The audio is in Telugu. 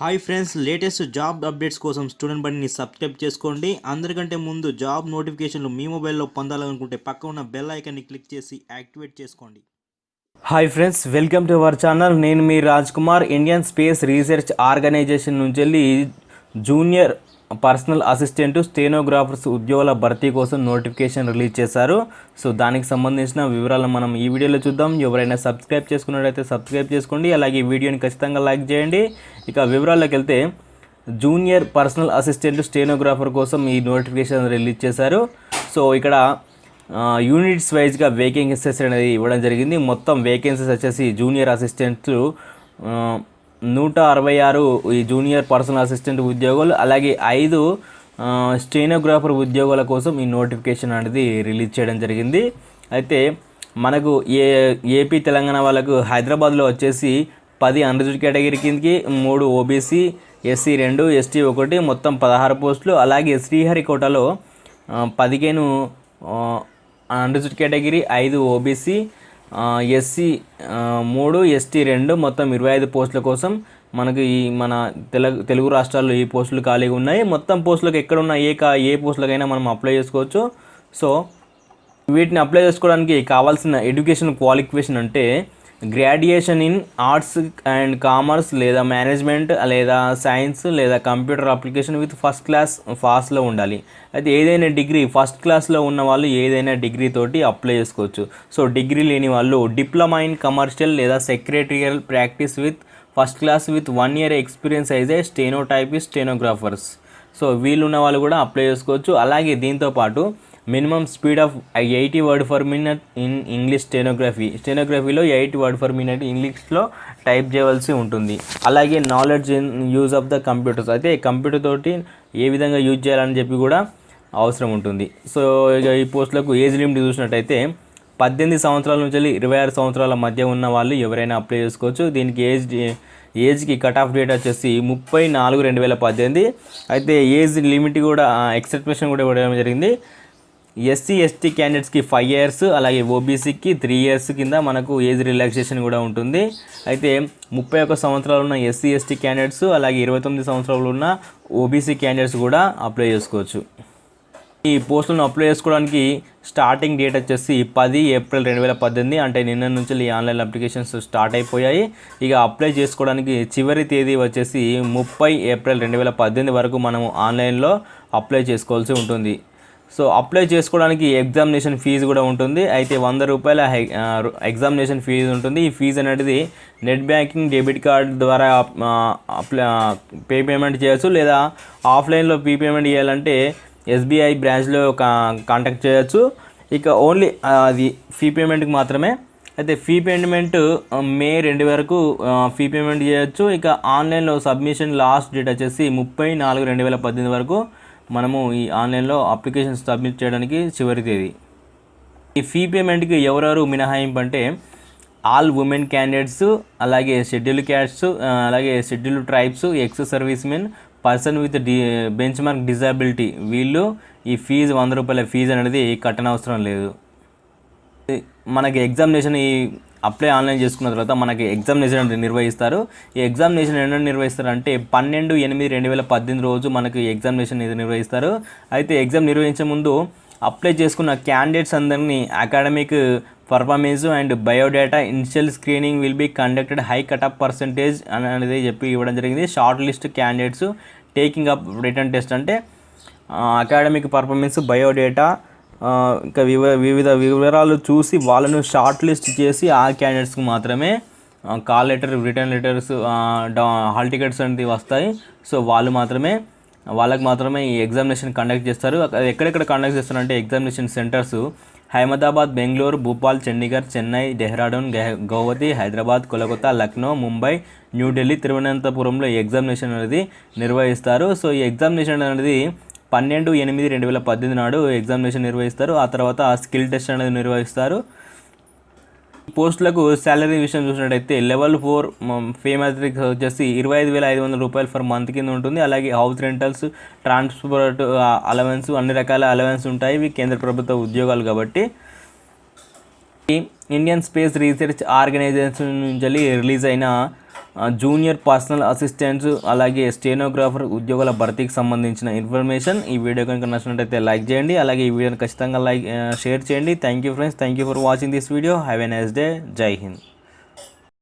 Hi friends latest job updates కోసం స్టూడెంట్ బండిని సబ్స్క్రైబ్ చేసుకోండి. అందరికంటే ముందు జాబ్ నోటిఫికేషన్లు మీ మొబైల్లో పొందాలనుకుంటే పక్క ఉన్న బెల్ ఐకాన్ని క్లిక్ చేసి యాక్టివేట్ చేసుకోండి. Hi friends welcome to our channel. నేను మీ Raj Kumar Indian space research organisation నుంచి వెళ్ళి జూనియర్ పర్సనల్ అసిస్టెంట్ స్టెనోగ్రాఫర్స్ ఉద్యోగాల భర్తీ కోసం నోటిఫికేషన్ రిలీజ్ చేశారు. సో దానికి సంబంధించిన వివరాలను మనం ఈ వీడియోలో చూద్దాం. ఎవరైనా సబ్స్క్రైబ్ చేసుకున్నట్టయితే సబ్స్క్రైబ్ చేసుకోండి. అలాగే ఈ వీడియోని ఖచ్చితంగా లైక్ చేయండి. ఇక వివరాల్లోకి వెళ్తే జూనియర్ పర్సనల్ అసిస్టెంట్ స్టెనోగ్రాఫర్ కోసం ఈ నోటిఫికేషన్ రిలీజ్ చేశారు. సో ఇక్కడ యూనిట్స్ వైజ్గా వేకెన్సీస్ అనేది ఇవ్వడం జరిగింది. మొత్తం వేకెన్సీస్ వచ్చేసి జూనియర్ అసిస్టెంట్లు నూట అరవై ఆరు ఈ జూనియర్ పర్సనల్ అసిస్టెంట్ ఉద్యోగాలు అలాగే ఐదు ఆ, స్టెనోగ్రాఫర్ ఉద్యోగాల కోసం ఈ నోటిఫికేషన్ అనేది రిలీజ్ చేయడం జరిగింది. అయితే మనకు ఏ ఏపీ తెలంగాణ వాళ్ళకు హైదరాబాద్లో వచ్చేసి పది అన్రిజర్వ్ కేటగిరీ కిందకి మూడు ఓబీసీ ఎస్సీ రెండు ఎస్టీ ఒకటి మొత్తం పదహారు పోస్టులు అలాగే శ్రీహరికోటలో పదిహేను అన్రిజర్వ్ కేటగిరీ ఐదు ఓబీసీ ఎస్సీ మూడు ఎస్టీ రెండు మొత్తం ఇరవై ఐదు పోస్టుల కోసం మనకు ఈ మన తెలుగు తెలుగు రాష్ట్రాల్లో ఈ పోస్టులు ఖాళీగా ఉన్నాయి. మొత్తం పోస్టులకు ఎక్కడున్న ఏ కా ఏ పోస్టులకైనా మనం అప్లై చేసుకోవచ్చు. సో వీటిని అప్లై చేసుకోవడానికి కావాల్సిన ఎడ్యుకేషన్ క్వాలిఫికేషన్ అంటే graduation in arts and commerce లేదా మేనేజ్మెంట్ లేదా సైన్స్ లేదా computer application with first class ఫాస్ట్లో ఉండాలి. అయితే ఏదైనా డిగ్రీ ఫస్ట్ క్లాస్లో ఉన్న వాళ్ళు ఏదైనా డిగ్రీ తోటి అప్లై చేసుకోవచ్చు. సో డిగ్రీ లేని వాళ్ళు డిప్లొమా ఇన్ కమర్షియల్ లేదా secretarial practice with first class with one year experience అయితే స్టెనోటైపిస్ట్ స్టెనోగ్రాఫర్స్. సో వీళ్ళు ఉన్న వాళ్ళు కూడా అప్లై చేసుకోవచ్చు. అలాగే దీంతో పాటు minimum speed of eighty word per minute in English stenography. స్టెనోగ్రఫీలో eighty word per minute ఇంగ్లీష్లో టైప్ చేయవలసి ఉంటుంది. అలాగే knowledge in use of the computers అయితే కంప్యూటర్ తోటి ఏ విధంగా యూజ్ చేయాలని చెప్పి కూడా అవసరం ఉంటుంది. సో ఇక ఈ పోస్టులకు ఏజ్ లిమిట్ చూసినట్టయితే పద్దెనిమిది సంవత్సరాల నుంచి వెళ్ళి ఇరవై ఆరు సంవత్సరాల మధ్య ఉన్న వాళ్ళు ఎవరైనా అప్లై చేసుకోవచ్చు. దీనికి ఏజ్ ఏజ్కి కట్ ఆఫ్ డేట్ వచ్చేసి ముప్పై నాలుగు రెండు వేల పద్దెనిమిది. అయితే ఏజ్ లిమిట్ కూడా ఎక్సెప్షన్ కూడా ఇవ్వడం జరిగింది. ఎస్సీ ఎస్టీ క్యాండిడేట్స్కి ఫైవ్ ఇయర్స్ అలాగే ఓబీసీకి త్రీ ఇయర్స్ కింద మనకు ఏజ్ రిలాక్సేషన్ కూడా ఉంటుంది. అయితే ముప్పై ఒక్క సంవత్సరాలు ఉన్న ఎస్సీ ఎస్టీ క్యాండిడేట్స్ అలాగే ఇరవై తొమ్మిది సంవత్సరాలు ఉన్న ఓబీసీ క్యాండిడేట్స్ కూడా అప్లై చేసుకోవచ్చు. ఈ పోస్టులను అప్లై చేసుకోవడానికి స్టార్టింగ్ డేట్ వచ్చేసి పది ఏప్రిల్ రెండు వేల పద్దెనిమిది అంటే నిన్న నుంచి ఈ ఆన్లైన్ అప్లికేషన్స్ స్టార్ట్ అయిపోయాయి. ఇక అప్లై చేసుకోవడానికి చివరి తేదీ వచ్చేసి ముప్పై ఏప్రిల్ రెండు వేల పద్దెనిమిది వరకు మనము ఆన్లైన్లో అప్లై చేసుకోవాల్సి ఉంటుంది. సో అప్లై చేసుకోవడానికి ఎగ్జామినేషన్ ఫీజు కూడా ఉంటుంది. అయితే వంద రూపాయల ఎగ్జామినేషన్ ఫీజు ఉంటుంది. ఈ ఫీజు అనేది నెట్ బ్యాంకింగ్ డెబిట్ కార్డ్ ద్వారా అప్లై పే పేమెంట్ చేయొచ్చు. లేదా ఆఫ్లైన్లో పే పేమెంట్ చేయాలంటే ఎస్బీఐ బ్రాంచ్లో కాంటాక్ట్ చేయొచ్చు. ఇక ఓన్లీ అది ఫీ పేమెంట్కి మాత్రమే. అయితే ఫీ పేమెంట్ మే రెండు వరకు ఫీ పేమెంట్ చేయొచ్చు. ఇక ఆన్లైన్లో సబ్మిషన్ లాస్ట్ డేట్ వచ్చేసి ముప్పై నాలుగు రెండు వేల పద్దెనిమిది వరకు. మనము ఈ ఆన్లైన్లో అప్లికేషన్ సబ్మిట్ చేయడానికి చివరి తేదీ. ఈ ఫీ పేమెంట్కి ఎవరెవరు మినహాయింపు అంటే ఆల్ ఉమెన్ క్యాండిడేట్స్ అలాగే షెడ్యూల్ క్యాస్ట్స్ అలాగే schedule tribes ex service men person with the benchmark disability. వీళ్ళు ఈ ఫీజు వంద రూపాయల ఫీజు అనేది కట్టనవసరం లేదు. మనకి ఎగ్జామినేషన్ ఈ అప్లై ఆన్లైన్ చేసుకున్న తర్వాత మనకి ఎగ్జామినేషన్ నిర్వహిస్తారు. ఈ ఎగ్జామినేషన్ ఎన్నో నిర్వహిస్తారు అంటే పన్నెండు ఎనిమిది రెండు వేల పద్దెనిమిది రోజు మనకి ఎగ్జామినేషన్ ఇది నిర్వహిస్తారు. అయితే ఎగ్జామ్ నిర్వహించే ముందు అప్లై చేసుకున్న క్యాండిడేట్స్ అందరినీ academic performance and biodata initial screening will be conducted high cutoff percentage అని అనేది చెప్పి ఇవ్వడం జరిగింది. Shortlist candidates taking up written test అంటే అకాడమిక్ పర్ఫార్మెన్స్ బయోడేటా ఇంకా వివ వివిధ వివరాలు చూసి వాళ్ళను షార్ట్ లిస్ట్ చేసి ఆ క్యాండిడేట్స్కి మాత్రమే call letter written letters hall tickets అనేది వస్తాయి. సో వాళ్ళు మాత్రమే వాళ్ళకి మాత్రమే ఈ ఎగ్జామినేషన్ కండక్ట్ చేస్తారు. ఎక్కడెక్కడ కండక్ట్ చేస్తారంటే ఎగ్జామినేషన్ సెంటర్స్ హైదరాబాద్ బెంగళూరు భూపాల్ చండీగఢ్ చెన్నై డెహ్రాడూన్ గెహ- గౌహతి హైదరాబాద్ కోలకత్తా లక్నో ముంబై న్యూఢిల్లీ తిరువనంతపురంలో ఈ ఎగ్జామినేషన్ అనేది నిర్వహిస్తారు. సో ఈ ఎగ్జామినేషన్ అనేది పన్నెండు ఎనిమిది రెండు వేల పద్దెనిమిది నాడు ఎగ్జామినేషన్ నిర్వహిస్తారు. ఆ తర్వాత స్కిల్ టెస్ట్ అనేది నిర్వహిస్తారు. పోస్టులకు శాలరీ విషయం చూసినట్టయితే లెవెల్ ఫోర్ ఫే మ్యాట్రిక్స్ వచ్చేసి ఇరవై ఐదు వేల ఐదు వందల రూపాయలు ఫర్ మంత్ కింద ఉంటుంది. అలాగే హౌస్ రెంటల్స్ ట్రాన్స్పోర్ట్ అలవెన్స్ అన్ని రకాల అలవెన్స్ ఉంటాయి. ఇవి కేంద్ర ప్రభుత్వ ఉద్యోగాలు కాబట్టి. ఇండియన్ స్పేస్ రీసెర్చ్ ఆర్గనైజేషన్ నుంచి రిలీజ్ అయిన జూనియర్ పర్సనల్ అసిస్టెంట్స్ అలాగే స్టెనోగ్రాఫర్ ఉద్యోగాల భర్తీకి సంబంధించిన ఇన్ఫర్మేషన్ ఈ వీడియో కనుక నచ్చినట్టయితే లైక్ చేయండి అలాగే ఈ వీడియోని ఖచ్చితంగా లైక్ షేర్ చేయండి. Thank you friends thank you for watching this video have a nice day Jai Hind